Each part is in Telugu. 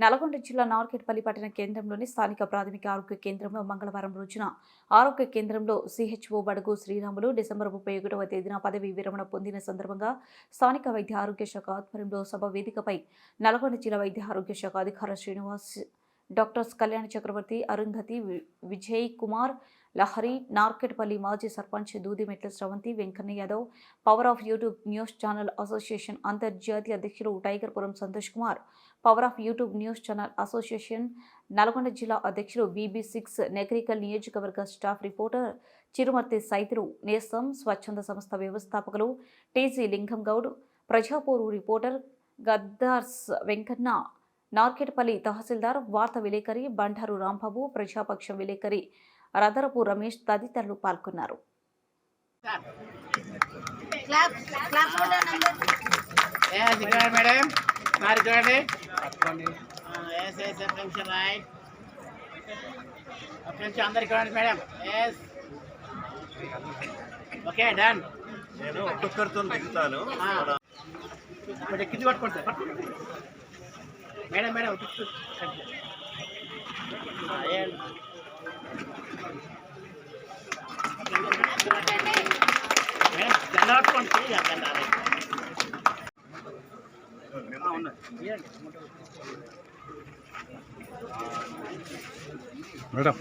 నల్గొండ జిల్లా నార్కెట్పల్లి పట్టణ కేంద్రంలోని స్థానిక ప్రాథమిక ఆరోగ్య కేంద్రంలో మంగళవారం రోజున ఆరోగ్య కేంద్రంలో సిహెచ్ఓ బడుగు శ్రీరాములు డిసెంబర్ ముప్పై ఒకటవ తేదీన పదవి విరమణ పొందిన సందర్భంగా స్థానిక వైద్య ఆరోగ్య శాఖ ఆధ్వర్యంలో సభ వేదికపై నల్గొండ జిల్లా వైద్య ఆరోగ్య శాఖ అధికార శ్రీనివాస్ డాక్టర్స్ కళ్యాణ్ చక్రవర్తి అరుంధతి విజయ్ కుమార్ లహరి నార్కెట్పల్లి మాజీ sarpanch Dudimetla Sravanthi Venkanna Yadav power of YouTube news channel association అంతర్జాతీయ అధ్యక్షులు Tigerpuram Santosh Kumar power of YouTube news channel association Nalgonda జిల్లా అధ్యక్షులు బీబీ సిక్స్ నెగ్రికల్ నియోజకవర్గ స్టాఫ్ రిపోర్టర్ చిరుమర్తి సైతులు నేస్తం స్వచ్ఛంద సంస్థ వ్యవస్థాపకులు టీజీ లింగం గౌడ్ ప్రజాపూరు రిపోర్టర్ గద్దార్స్ వెంకన్న నార్కెట్పల్లి తహసీల్దార్ వార్త విలేకరి బండారు రాంబాబు ప్రజాపక్ష విలేకరి రదరపు రమేష్ తదితరులు పాల్గొన్నారు. ఓకే డన్ నేను ఒక్కొక్కరితో దిగుతాను. కింది పట్టుకోండి సార్. మేడం మేడం కింది పట్టుకోండి. ఆ, ఏం- మేడం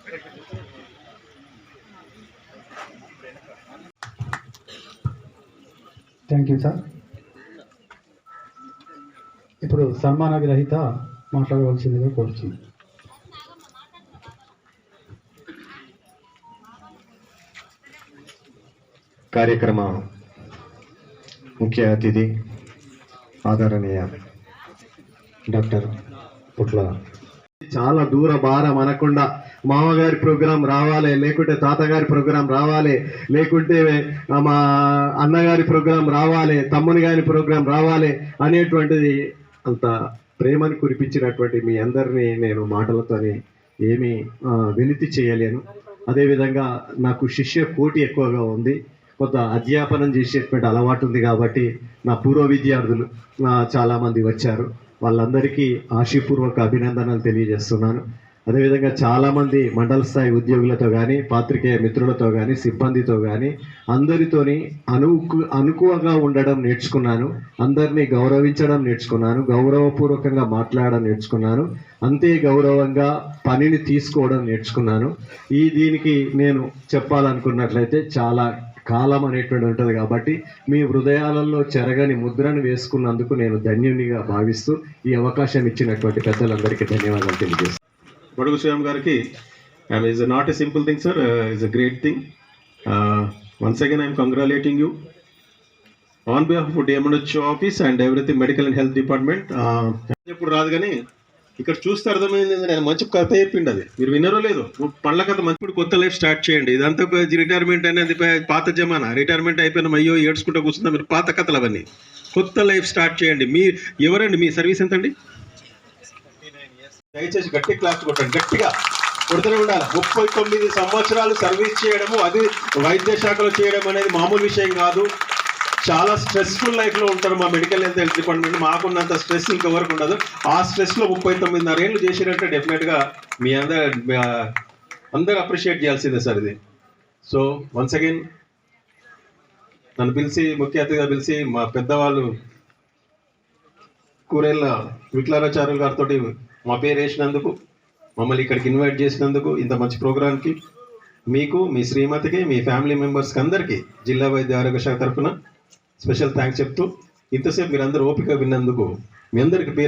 దండ పట్టుకోండి థ్యాంక్ యూ సార్ ఇప్పుడు సన్మాన గ్రహీత మాట్లాడవలసిందిగా కోరుతుంది కార్యక్రమ ముఖ్య అతిథి ఆదరణీయ డాక్టర్ పుట్ల. చాలా దూర భారం అనకుండా మామగారి ప్రోగ్రాం రావాలి లేకుంటే తాతగారి ప్రోగ్రాం రావాలి లేకుంటే మా అన్నగారి ప్రోగ్రాం రావాలి తమ్ముని గారి ప్రోగ్రాం రావాలి అనేటువంటిది అంత ప్రేమను కురిపించినటువంటి మీ అందరినీ నేను మాటలతోని ఏమీ ఆ, చేయలేను. అదేవిధంగా నాకు శిష్య కోటి ఎక్కువగా ఉంది. కొంత అధ్యాపనం చేసేటువంటి అలవాటు ఉంది కాబట్టి నా పూర్వ విద్యార్థులు చాలామంది వచ్చారు. వాళ్ళందరికీ ఆశీపూర్వక అభినందనలు తెలియజేస్తున్నాను. అదేవిధంగా చాలామంది మండల స్థాయి ఉద్యోగులతో కానీ పాత్రికేయ మిత్రులతో కానీ సిబ్బందితో కానీ అందరితోని అనుకు అనుకువగా ఉండడం నేర్చుకున్నాను. అందరినీ గౌరవించడం నేర్చుకున్నాను. గౌరవపూర్వకంగా మాట్లాడడం నేర్చుకున్నాను. అంతే గౌరవంగా పనిని తీసుకోవడం నేర్చుకున్నాను. ఈ దీనికి నేను చెప్పాలనుకున్నట్లయితే చాలా కాలం అనేటువంటి ఉంటుంది కాబట్టి మీ హృదయాలలో చెరగని ముద్రను వేసుకున్నందుకు నేను ధన్యునిగా భావిస్తూ ఈ అవకాశం ఇచ్చినటువంటి పెద్దలందరికీ ధన్యవాదాలు తెలియజేస్తాను బడుగు శ్రీరామ్ గారికి aim is not a simple thing sir is a great thing once again I'm congratulating you on behalf of DMH office and everything medical and health department ఎప్పుడు రాదు కానీ ఇక్కడ చూస్తే అర్థమైంది నేను మంచి కథ చెప్పిండి అది. మీరు విన్నారో లేదు? పండ్ల కథ మంచి ఇప్పుడు కొత్త లైఫ్ స్టార్ట్ చేయండి. ఇదంతా రిటైర్మెంట్ అనేది పాత జమానా. రిటైర్మెంట్ అయిపోయిన అయ్యో ఏడ్చుకుంటూ కూర్చున్నా మీరు పాత కథలు అవన్నీ. కొత్త లైఫ్ స్టార్ట్ చేయండి. మీ ఎవరండి? మీ సర్వీస్ ఎంతండి? దయచేసి గట్టి క్లాస్ కొట్టండి గట్టిగా. కొడుతూనే ఉండాలి? ముప్పై తొమ్మిది సంవత్సరాలు సర్వీస్ చేయడము అది వైద్య శాఖలో చేయడం అనేది మామూలు విషయం కాదు. చాలా స్ట్రెస్ఫుల్ లైఫ్లో ఉంటారు మా మెడికల్ హెల్త్ హెల్త్ డిపార్ట్మెంట్. మాకున్నంత స్ట్రెస్ ఇంకెవరకు ఉండదు. ఆ స్ట్రెస్లో ముప్పై తొమ్మిదిన్నర ఏళ్ళు చేసినట్టే డెఫినెట్గా మీ అందరు అందరూ అప్రిషియేట్ చేయాల్సిందే సార్ ఇది. సో వన్స్ అగైన్ నన్ను పిలిచి ముఖ్య అతిథిగా పిలిచి మా పెద్దవాళ్ళు కూరేళ్ళ విక్లారాచార్యులు గారితో మా పేరు వేసినందుకు మమ్మల్ని ఇక్కడికి ఇన్వైట్ చేసినందుకు ఇంత మంచి ప్రోగ్రాంకి మీకు మీ శ్రీమతికి మీ ఫ్యామిలీ మెంబర్స్కి అందరికీ జిల్లా వైద్య ఆరోగ్య శాఖ తరఫున స్పెషల్ థ్యాంక్స్ చెప్తూ ఇంతసేపు మీరందరూ ఓపిక విన్నందుకు మీ అందరికి పేరు